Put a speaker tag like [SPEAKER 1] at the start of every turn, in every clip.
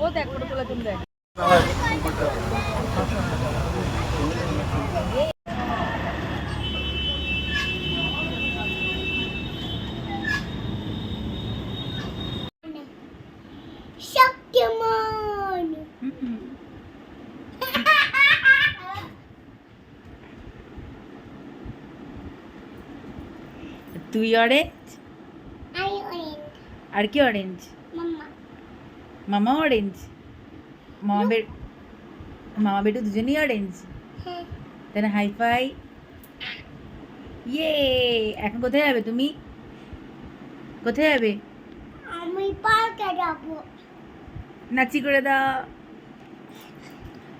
[SPEAKER 1] ও দেখ ফটো তোলা তুমি দেখ তুই অরেঞ্জ আর কি অরেঞ্জ মামা অরেঞ্জ মামা বে মামা বেটু দুজনেই অরেঞ্জ
[SPEAKER 2] হ্যাঁ
[SPEAKER 1] তাহলে হাই ফাই ইয়ে এখন কোথায় যাবে তুমি? কোথায় যাবে?
[SPEAKER 2] আমি পার্কে যাব।
[SPEAKER 1] নাচি করে দাও।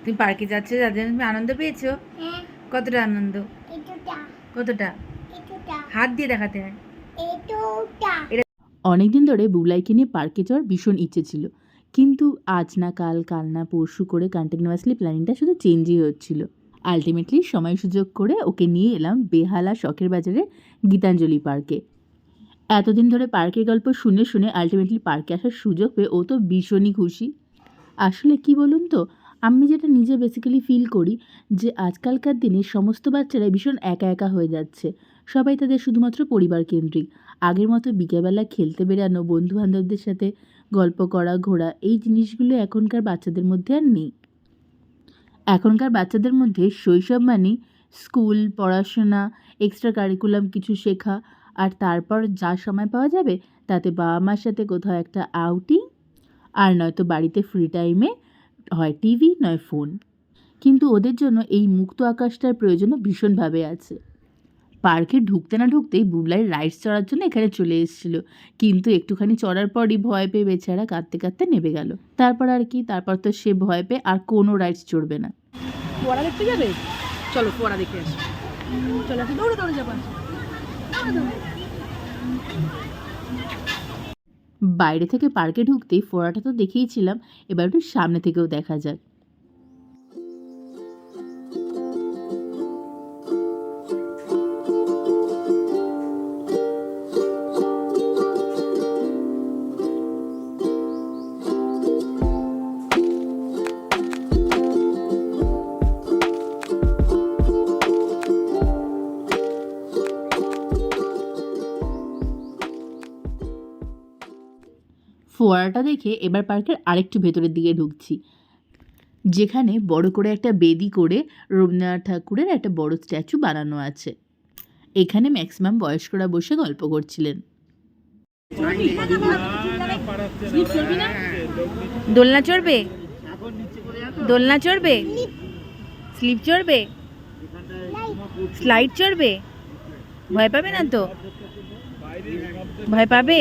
[SPEAKER 1] তুমি পার্কে যাচ্ছ যার জন্য তুমি আনন্দ পেয়েছ?
[SPEAKER 2] হ্যাঁ।
[SPEAKER 1] কতটা আনন্দ? কতটা? হাত দিয়ে দেখাতে হয়।
[SPEAKER 3] অনেকদিন ধরে বুবলাইকে নিয়ে পার্কে যাওয়ার ভীষণ ইচ্ছে ছিল। কিন্তু আজ না কাল কাল না পরশু করে কন্টিনিউয়াসলি প্ল্যানিংটা শুধু চেঞ্জই হচ্ছিল। আলটিমেটলি সময় সুযোগ করে ওকে নিয়ে এলাম বেহালা শখের বাজারে গীতাঞ্জলি পার্কে। এতদিন ধরে পার্কের গল্প শুনে শুনে আলটিমেটলি পার্কে আসার সুযোগ পেয়ে ও তো ভীষণই খুশি। আসলে কি বলুন তো, আমি যেটা নিজে বেসিক্যালি ফিল করি যে আজকালকার দিনে সমস্ত বাচ্চারা ভীষণ একা একা হয়ে যাচ্ছে। সবাই তাদের শুধুমাত্র পরিবার কেন্দ্রিক। আগের মতো বিকেলবেলা খেলতে বেরানো বন্ধু বান্ধবদের সাথে গল্প করা, ঘোরা, এই জিনিসগুলো এখনকার বাচ্চাদের মধ্যে আর নেই। এখনকার বাচ্চাদের মধ্যে শৈশব মানে স্কুল, পড়াশোনা এক্সট্রা কারিকুলাম কিছু শেখা আর তারপর যা সময় পাওয়া যাবে তাতে বাবা মার সাথে কোথাও একটা আউটিং আর নয়তো বাড়িতে ফ্রি টাইমে হয় টিভি নয় ফোন কিন্তু ওদের জন্য এই মুক্ত আকাশটার প্রয়োজনও ভীষণভাবে আছে। পার্কে ঢুকতে না ঢুকতেই বুবলাই রাইডস চড়ার জন্য এখানে চলে এসেছিল। কিন্তু একটুখানি চড়ার পরই ভয় পেয়ে বেচারা কাঁদতে কাঁদতে নেমে গেল। তারপর আর কি তারপর তো সে ভয় পেয়ে আর কোনো রাইডস চড়বে না।
[SPEAKER 1] ফোয়ারা দেখতে যাবে? চলো ফোয়ারা দেখে আসি। চলো আসি দৌড়ে দৌড়ে যাব।
[SPEAKER 3] বাইরে থেকে পার্কে ঢুকতেই ফোড়াটা তো দেখেইছিলাম এবার একটু সামনে থেকেও দেখা যাক। ফোয়ারাটা দেখে এবার পার্কের আরেকটু ভেতরের দিকে ঢুকছি। যেখানে বড় করে একটা বেদি করে রবীন্দ্রনাথ ঠাকুরের একটা বড় স্ট্যাচু বানানো আছে। এখানে ম্যাক্সিমাম বয়স্করা বসে গল্প করছিলেন।
[SPEAKER 1] দোলনা চড়বে? দোলনা চড়বে? স্লিপ চড়বে? স্লাইড চড়বে? ভয় পাবে না তো? ভয় পাবে?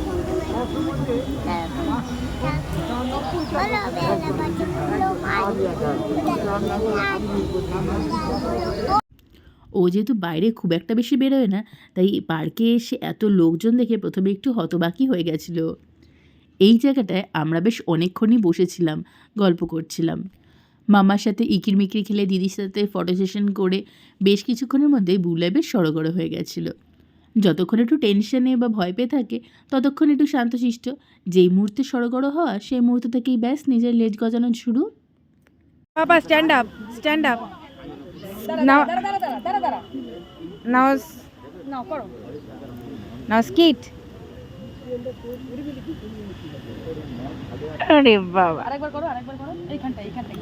[SPEAKER 3] ও যেহেতু বাইরে খুব একটা বেশি বেরোয় না, তাই পার্কে এসে এত লোকজন দেখে প্রথমে একটু হতবাকি হয়ে গেছিল। এই জায়গাটায় আমরা বেশ অনেকক্ষণই বসেছিলাম, গল্প করছিলাম। মামার সাথে ইকির মিকির খেলে দিদির সাথে ফটো সেশন করে বেশ কিছুক্ষণের মধ্যেই বুলাই বেশ সড়গড় হয়ে গেছিল। যতক্ষণ একটু টেনশনে বা ভয় পেয়ে থাকে ততক্ষণ একটু শান্তশিষ্ট। যেই মুহূর্তে সড়গড় হওয়া সেই মুহূর্ত থেকেই ব্যাস নিজের লেজ গজানো শুরু।
[SPEAKER 1] বাবা stand up stand up now now now করো। নাও স্কিট আরে বাবা। আরেকবার করো আরেকবার করো। এইখানটা এইখানটা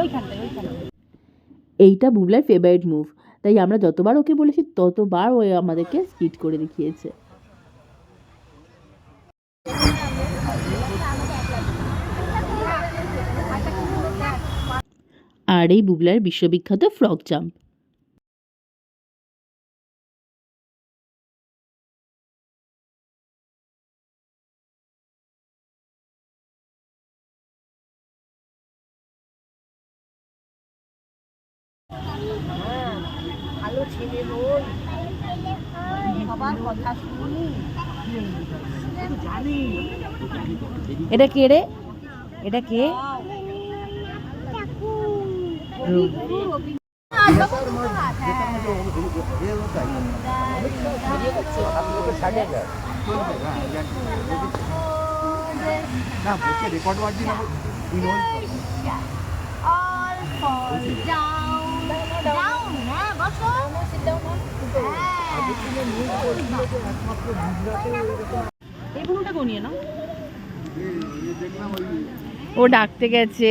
[SPEAKER 1] ওইখানটা ওইখানটা
[SPEAKER 3] এইটা বুবলার ফেভারিট মুভ তাই আমরা যতবার ওকে বলেছি, ততবার ও আমাদেরকে স্কিট করে দেখিয়েছে। আর এই বুবলার বিশ্ববিখ্যাত ফ্রক জাম্প
[SPEAKER 1] এটা কে রে এটা কে
[SPEAKER 4] না বলছে রেকর্ড মারছি না
[SPEAKER 2] All fall down, down, হ্যাঁ বসো
[SPEAKER 1] ও ডাকতে গেছে।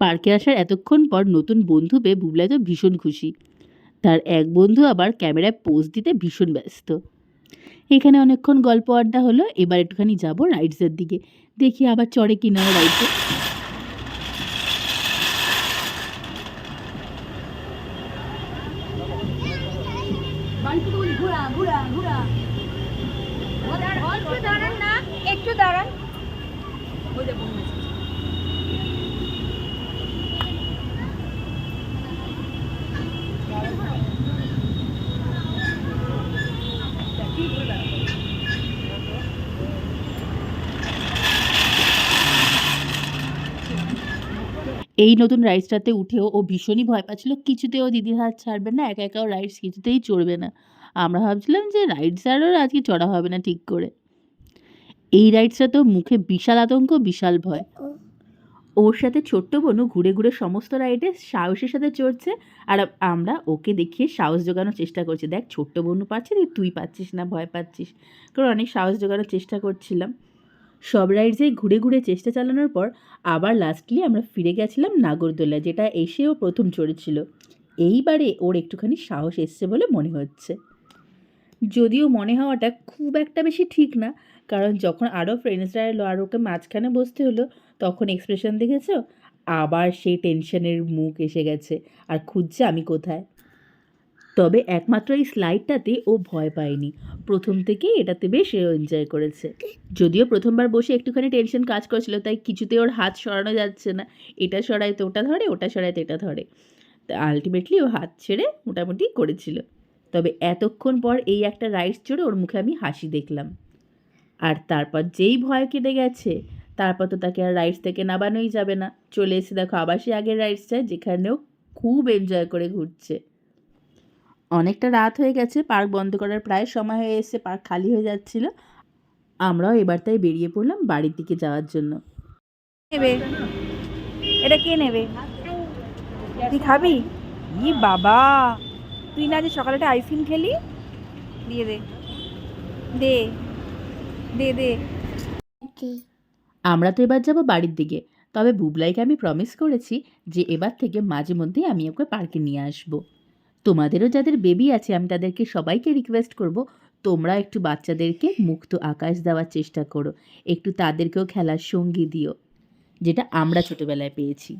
[SPEAKER 3] পার্কে আসার এতক্ষণ পর নতুন বন্ধু পেয়ে বুবলা তো ভীষণ খুশি। তার এক বন্ধু আবার ক্যামেরায় পোজ দিতে ভীষণ ব্যস্ত। এখানে অনেকক্ষণ গল্প আড্ডা হলো, এবার একটুখানি যাব রাইডসের দিকে। দেখি আবার চড়ে কিনা রাইডে
[SPEAKER 2] একটু দাঁড়ান
[SPEAKER 3] এই নতুন রাইডসটাতে উঠেও ও ভীষণই ভয় পাচ্ছিল। কিছুতেও দিদির হাত ছাড়বে না, একা একাও রাইডস কিছুতেই চড়বে না। আমরা ভাবছিলাম যে রাইডস আরও আজকে চড়া হবে না ঠিক করে। এই রাইডসটা তো মুখে বিশাল আতঙ্ক, বিশাল ভয়। ওর সাথে ছোট্ট বোনও ঘুরে ঘুরে সমস্ত রাইডে সাহসের সাথে চড়ছে। আর আমরা ওকে দেখিয়ে সাহস জোগানোর চেষ্টা করছি। দেখ, ছোট্ট বোনও পাচ্ছে তুই তুই পাচ্ছিস না, ভয় পাচ্ছিস। কারণ অনেক সাহস জোগানোর চেষ্টা করছিলাম। সব রাইডসেই ঘুরে ঘুরে চেষ্টা চালানোর পর আবার লাস্টলি আমরা ফিরে গেছিলাম নাগরদোলা যেটা এসেও প্রথম চড়েছিল এইবারে ওর একটুখানি সাহস এসছে বলে মনে হচ্ছে। যদিও মনে হওয়াটা খুব একটা বেশি ঠিক না, কারণ যখন আরও ফ্রেন্ডসরা এলো আর ওকে মাঝখানে বসতে হলো, তখন এক্সপ্রেশন দেখেছ? আবার সেই টেনশনের মুখ এসে গেছে, আর খুঁজছে আমি কোথায়? তবে একমাত্র এই স্লাইডটাতে ও ভয় পায়নি। প্রথম থেকেই এটাতে বেশ এনজয় করেছে। যদিও প্রথমবার বসে একটুখানি টেনশন কাজ করছিল, তাই কিছুতে ওর হাত সরানো যাচ্ছে না। এটা সরাই তো ওটা ধরে, ওটা সরাই তো এটা ধরে। তা আলটিমেটলি ও হাত ছেড়ে মোটামুটি করেছিল। তবে এতক্ষণ পর এই একটা রাইডস চড়ে ওর মুখে আমি হাসি দেখলাম। আর তারপর যেই ভয় কেটে গেছে, তারপর তো তাকে আর রাইডস থেকে নামানোই যাবে না। চলে এসে দেখো, আবার সে আগের রাইডসটায় যেখানেও খুব এনজয় করে ঘুরছে। অনেকটা রাত হয়ে গেছে পার্ক বন্ধ করার প্রায় সময় হয়ে এসেছে পার্ক খালি হয়ে যাচ্ছিল। আমরাও এবার তাই বেরিয়ে পড়লাম বাড়ির দিকে যাওয়ার জন্য।
[SPEAKER 1] নেবে? এটা কে নেবে? তুই খাবি? ই বাবা! তুই না যে সকালে একটা আইসক্রিম খেলি? দিয়ে দে। দে। দে দে।
[SPEAKER 3] আমরা তো এবার যাব বাড়ির দিকে। তবে বুবলাইকে আমি প্রমিস করেছি যে এবার থেকে মাঝে মধ্যেই আমি ওকে পার্কে নিয়ে আসব। তোমাদেরও যাদের বেবি আছে, আমি তাদেরকে সবাইকে রিকোয়েস্ট করব, তোমরা একটু বাচ্চাদেরকে মুক্ত আকাশ দেওয়ার চেষ্টা করো। একটু তাদেরকেও খেলার সঙ্গী দিও, যেটা আমরা ছোটোবেলায় পেয়েছি।